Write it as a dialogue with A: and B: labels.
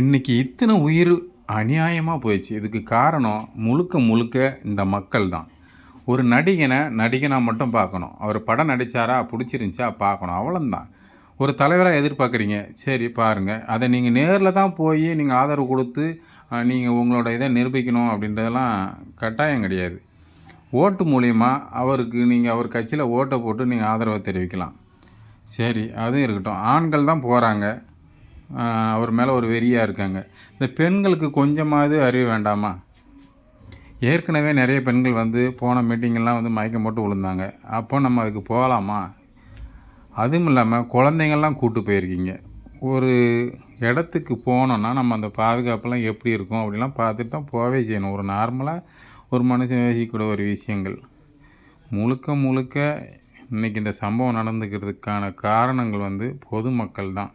A: இன்றைக்கி இத்தனை உயிர் அநியாயமாக போயிடுச்சு. இதுக்கு காரணம் முழுக்க முழுக்க இந்த மக்கள் தான் ஒரு நடிகனை நடிகனாக மட்டும் பார்க்கணும். அவர் படம் நடித்தாரா பிடிச்சிருந்துச்சா பார்க்கணும். அவ்வளோந்தான் ஒரு தலைவராக எதிர்பார்க்குறீங்க. சரி பாருங்கள் அதை நீங்கள் நேரில் தான் போய் நீங்கள் ஆதரவு கொடுத்து நீங்கள் உங்களோட இதை நிரூபிக்கணும் அப்படின்றதெல்லாம் கட்டாயம் கிடையாது. ஓட்டு மூலிமா அவருக்கு நீங்கள் அவர் கட்சியில் ஓட்டை போட்டு நீங்கள் ஆதரவை தெரிவிக்கலாம். சரி அதுவும் இருக்கட்டும். ஆண்கள் தான் போகிறாங்க அவர் மேலே ஒரு வெறியாக இருக்காங்க. இந்த பெண்களுக்கு கொஞ்சமாவது அறிவு வேண்டாமா? ஏற்கனவே நிறைய பெண்கள் வந்து போன மீட்டிங்கெல்லாம் வந்து மயக்கம் போட்டு விழுந்தாங்க. அப்போ நம்ம அதுக்கு போகலாமா? அதுவும் இல்லாமல் குழந்தைங்கள்லாம் கூட்டு போயிருக்கீங்க. ஒரு இடத்துக்கு போனோன்னா நம்ம அந்த பாதுகாப்பெல்லாம் எப்படி இருக்கும் அப்படிலாம் பார்த்துட்டு தான் போகவே செய்யணும். ஒரு நார்மலாக ஒரு மனுஷன் யோசிக்கக்கூடிய ஒரு விஷயங்கள். முழுக்க முழுக்க இன்றைக்கி இந்த சம்பவம் நடந்துக்கிறதுக்கான காரணங்கள் வந்து பொதுமக்கள் தான்.